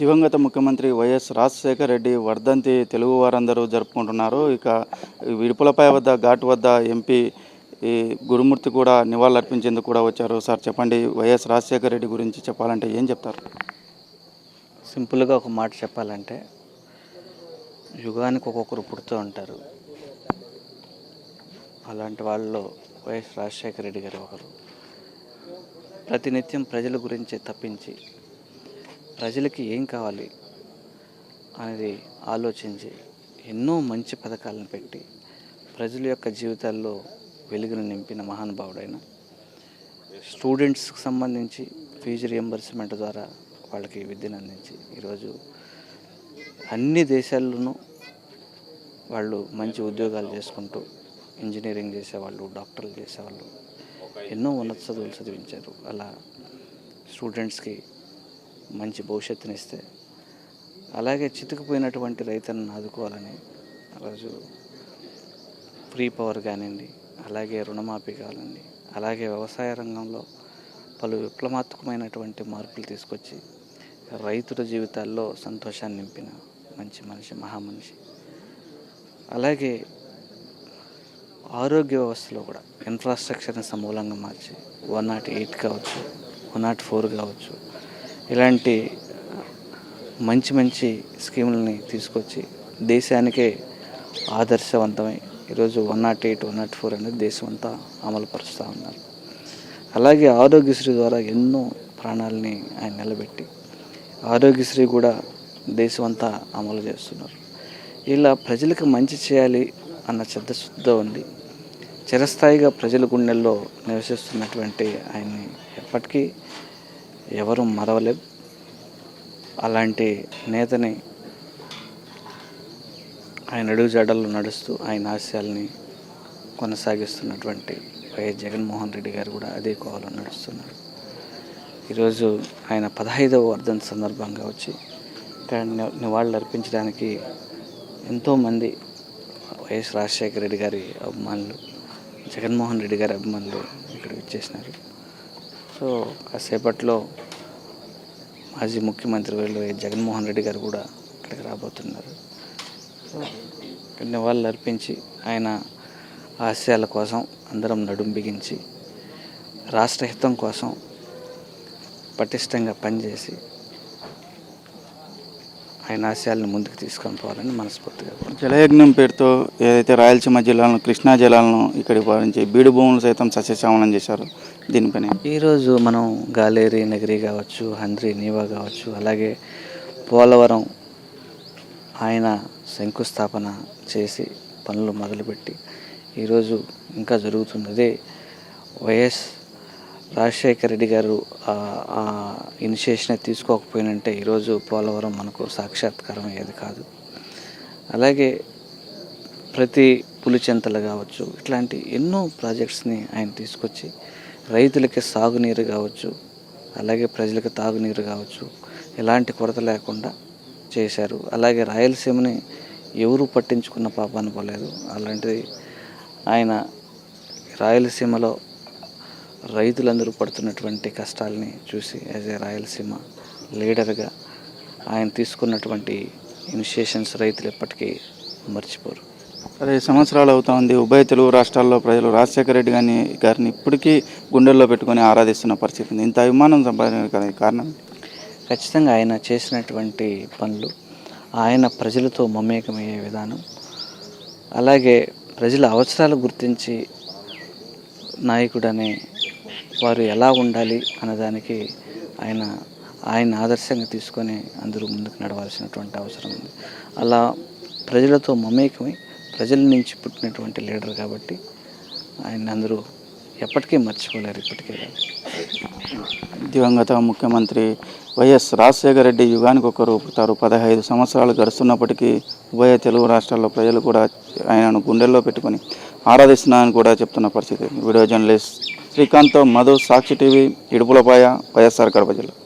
దివంగత ముఖ్యమంత్రి వైఎస్ రాజశేఖర రెడ్డి వర్ధంతి తెలుగు వారందరూ జరుపుకుంటున్నారు. ఇక విడుపులపై వద్ద ఘాట్ వద్ద ఎంపీ ఈ గురుమూర్తి కూడా నివాళులర్పించేందుకు కూడా వచ్చారు. సార్ చెప్పండి వైఎస్ రాజశేఖర రెడ్డి గురించి చెప్పాలంటే ఏం చెప్తారు? సింపుల్గా ఒక మాట చెప్పాలంటే యుగానికి ఒక్కొక్కరు పుడుతూ ఉంటారు. అలాంటి వాళ్ళలో వైఎస్ రాజశేఖర రెడ్డి గారు ఒకరు. ప్రతినిత్యం ప్రజల గురించి తప్పించి ప్రజలకి ఏం కావాలి అనేది ఆలోచించి ఎన్నో మంచి పథకాలను పెట్టి ప్రజల యొక్క జీవితాల్లో వెలుగును నింపిన మహానుభావుడైన స్టూడెంట్స్కి సంబంధించి ఫీజు రియంబర్స్మెంట్ ద్వారా వాళ్ళకి విద్యను అందించి ఈరోజు అన్ని దేశాల్లోనూ వాళ్ళు మంచి ఉద్యోగాలు చేసుకుంటూ ఇంజనీరింగ్ చేసేవాళ్ళు డాక్టర్లు చేసేవాళ్ళు. ఎన్నో ఉన్నత చదువులు చదివించారు. అలా స్టూడెంట్స్కి మంచి భవిష్యత్తునిస్తే అలాగే చితుకుపోయినటువంటి రైతులను ఆదుకోవాలని ఆ రోజు ఫ్రీ పవర్ కానివ్వండి అలాగే రుణమాఫీ కావాలండి అలాగే వ్యవసాయ రంగంలో పలు విప్లవాత్మకమైనటువంటి మార్పులు తీసుకొచ్చి రైతుల జీవితాల్లో సంతోషాన్ని నింపిన మంచి మనిషి మహామనిషి అలాగే ఆరోగ్య వ్యవస్థలో కూడా ఇన్ఫ్రాస్ట్రక్చర్ని సమూలంగా మార్చి వన్ నాట్ ఎయిట్ కావచ్చు వన్ నాట్ ఫోర్ కావచ్చు ఇలాంటి మంచి మంచి స్కీములని తీసుకొచ్చి దేశానికే ఆదర్శవంతమై ఈరోజు one not eight one not four అనేది దేశం అంతా అమలుపరుస్తూ ఉన్నారు. అలాగే ఆరోగ్యశ్రీ ద్వారా ఎన్నో ప్రాణాలని ఆయన నిలబెట్టి ఆరోగ్యశ్రీ కూడా దేశం అంతా అమలు చేస్తున్నారు. ఇలా ప్రజలకు మంచి చేయాలి అన్న చిత్తశుద్ధ ఉంది చిరస్థాయిగా ప్రజల గుండెల్లో నివసిస్తున్నటువంటి ఆయన్ని ఎప్పటికీ ఎవరు మరవలేం. అలాంటి నేతని ఆయన అడుగుజాడల్లో నడుస్తూ ఆయన ఆశయాల్ని కొనసాగిస్తున్నటువంటి వైఎస్ జగన్మోహన్ రెడ్డి గారు కూడా అదే కోవలో నడుస్తున్నారు. ఈరోజు ఆయన పదహైదవ వర్ధంతి సందర్భంగా వచ్చి ఇక్కడ ని- నివాళులు అర్పించడానికి ఎంతోమంది వైఎస్ రాజశేఖర రెడ్డి గారి అభిమానులు జగన్మోహన్ రెడ్డి గారి అభిమానులు ఇక్కడికి వచ్చేసినారు. సో కాసేపట్లో మాజీ ముఖ్యమంత్రి వీళ్ళు జగన్మోహన్ రెడ్డి గారు కూడా ఇక్కడికి రాబోతున్నారు. సో నివాళులు అర్పించి ఆయన ఆశయాల కోసం అందరం నడుం బిగించి రాష్ట్ర హితం కోసం పటిష్టంగా పనిచేసి ఆయన ఆశయాలను ముందుకు తీసుకొని పోవాలని మనస్ఫూర్తిగా. జలయజ్ఞం పేరుతో ఏదైతే రాయలసీమ జిల్లాలను కృష్ణా జలాలను ఇక్కడికి పాలించి బీడు భూములు సైతం సస్యశ్యామలం చేశారు దీనిపైన ఈరోజు మనం గాలేరి నగరి కావచ్చు హంద్రి నీవా కావచ్చు అలాగే పోలవరం ఆయన శంకుస్థాపన చేసి పనులు మొదలుపెట్టి ఈరోజు ఇంకా జరుగుతుంది అదే వైఎస్ రాజశేఖర రెడ్డి గారు ఆ- ఇనిషియేషన్ తీసుకోకపోయినంటే ఈరోజు పోలవరం మనకు సాక్షాత్కారం అయ్యేది కాదు. అలాగే ప్రతి పులిచెంతలు కావచ్చు ఇట్లాంటి ఎన్నో ప్రాజెక్ట్స్ని ఆయన తీసుకొచ్చి రైతులకి సాగునీరు కావచ్చు అలాగే ప్రజలకు తాగునీరు కావచ్చు ఎలాంటి కొరత లేకుండా చేశారు. అలాగే రాయలసీమని ఎవరు పట్టించుకున్న పాప అనుకోలేదు అలాంటిది ఆయన రాయలసీమలో రైతులందరూ పడుతున్నటువంటి కష్టాలని చూసి యాజ్ ఏ రాయలసీమ లీడర్గా ఆయన తీసుకున్నటువంటి ఇనిషియేషన్స్ రైతులు ఎప్పటికీ మర్చిపోరు. అదే సంవత్సరాలు అవుతా ఉంది. ఉభయ తెలుగు రాష్ట్రాల్లో ప్రజలు రాజశేఖర రెడ్డి గారిని గారిని ఇప్పటికీ గుండెల్లో పెట్టుకొని ఆరాధిస్తున్న పరిస్థితి ఉంది. ఇంత అభిమానం సంపాదించడానికి కారణం ఖచ్చితంగా ఆయన చేసినటువంటి పనులు ఆయన ప్రజలతో మమేకమయ్యే విధానం అలాగే ప్రజల అవసరాలు గుర్తించి నాయకుడనే వారు ఎలా ఉండాలి అన్నదానికి ఆయన ఆయన ఆదర్శంగా తీసుకొని అందరూ ముందుకు నడవాల్సినటువంటి అవసరం ఉంది. అలా ప్రజలతో మమేకమై ప్రజల నుంచి పుట్టినటువంటి లీడర్ కాబట్టి ఆయన అందరూ ఎప్పటికీ మర్చిపోలేరు ఇప్పటికే. దివంగత ముఖ్యమంత్రి వైఎస్ రాజశేఖర రెడ్డి యుగానికి ఒకరు పుడతారు పదహైదు సంవత్సరాలు గడుస్తున్నప్పటికీ ఉభయ తెలుగు రాష్ట్రాల్లో ప్రజలు కూడా ఆయనను గుండెల్లో పెట్టుకొని ఆరాధిస్తున్నారని కూడా చెప్తున్న పరిస్థితి. Video journalist Srikanth Madhu Sakshi TV Idupulapaya YSR Kadapa జిల్లా.